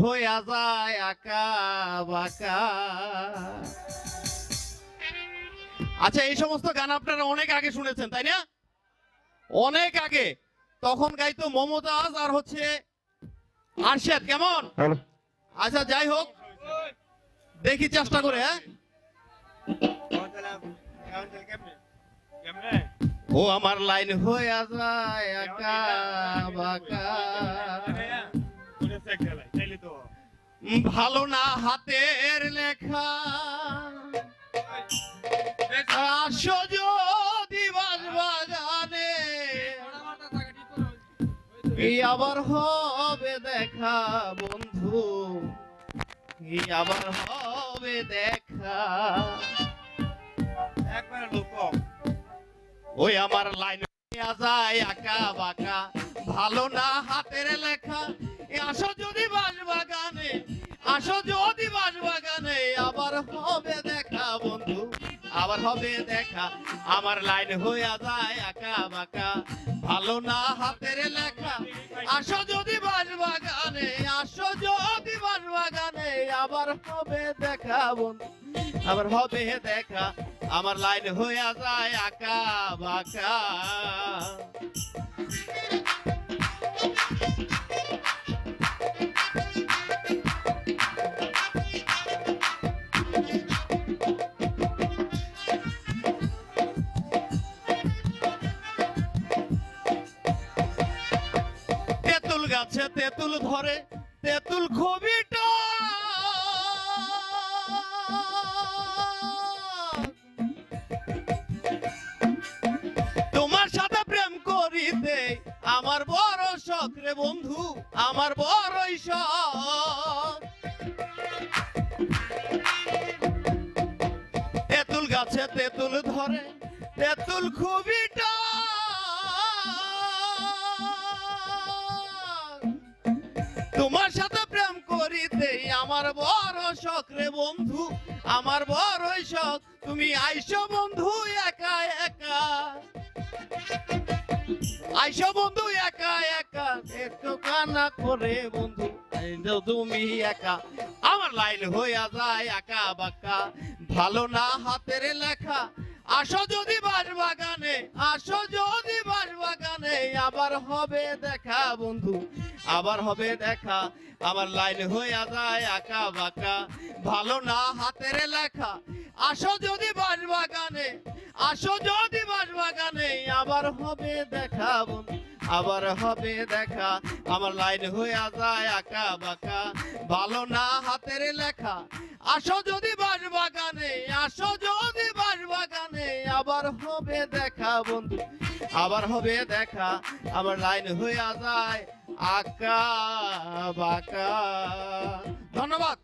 হইয়া যায় আকা বাকা। আচ্ছা এই সমস্ত গান আপনারা অনেক আগে শুনেছেন তাই না? অনেক আগে। তখন গাইতো মমতাজ আর হচ্ছে আরশাদ কেমন? আচ্ছা যাই হোক। দেখি চেষ্টা করে হ্যাঁ? ও আমার লাইন হয়ে যায় আকা বাকা। ভালো না হাতের লেখা। আসো যদি আবার হবে দেখা বন্ধু? আবার হবে দেখা? ওই আমার লাইন যায় আঁকা বাঁকা। ভালো না হাতের লেখা আসো যদি বাস বাগানে। যদি বাস বাগানে, আবার হবে দেখা, বন্ধু। আবার হবে দেখা, আমার লাইন হইয়া যায় আঁকা বাঁকা। ভালো না হাতের লেখা। আসো যদি বাস বাগানে আসো যদি বাস বাগানে, আবার হবে দেখা, বন্ধু। আবার হবে দেখা, আমার লাইন হইয়া যায় আঁকা বাঁকা। গাছে তেঁতুল ধরে, তেঁতুল খুবই তোমার সাথে প্রেম করিতে আমার বড় শখ রে বন্ধু, আমার বড়ই শখ তেঁতুল গাছে তেঁতুল ধরে, তেঁতুল খুবই টক। তোমার সাথে প্রেম করিতে আমার বড় শখ রে বন্ধু, আমার বড়ই শখ, তুমি আইসো বন্ধু একা একা। আইসো বন্ধু একা একা। একটু কান্না করে বন্ধু তুমি একা। আমার লাইন হইয়া যায় একা বাঁকা। ভালো না হাতের লেখা, আসো যদি বাস বাগানে, আসো যদি বাস বাগানে। আবার হবে দেখা, বন্ধু। আবার হবে দেখা। আমার লাইন হইয়া যায় আঁকা বাঁকা। ভালো না হাতের লেখা। আসো যদি বাস বাগানে আসো যদি বাস বাগানে আবার হবে দেখা আবার হবে দেখা। আমার লাইন হইয়া যায় আঁকা বাঁকা। ভালো না হাতের লেখা। আসো যদি বাস বাগানে, আসো যদি বাস বাগানে, আবার হবে দেখা বন্ধু। আবার হবে দেখা। আমার লাইন হইয়া যায় আঁকা বাঁকা। ধন্যবাদ।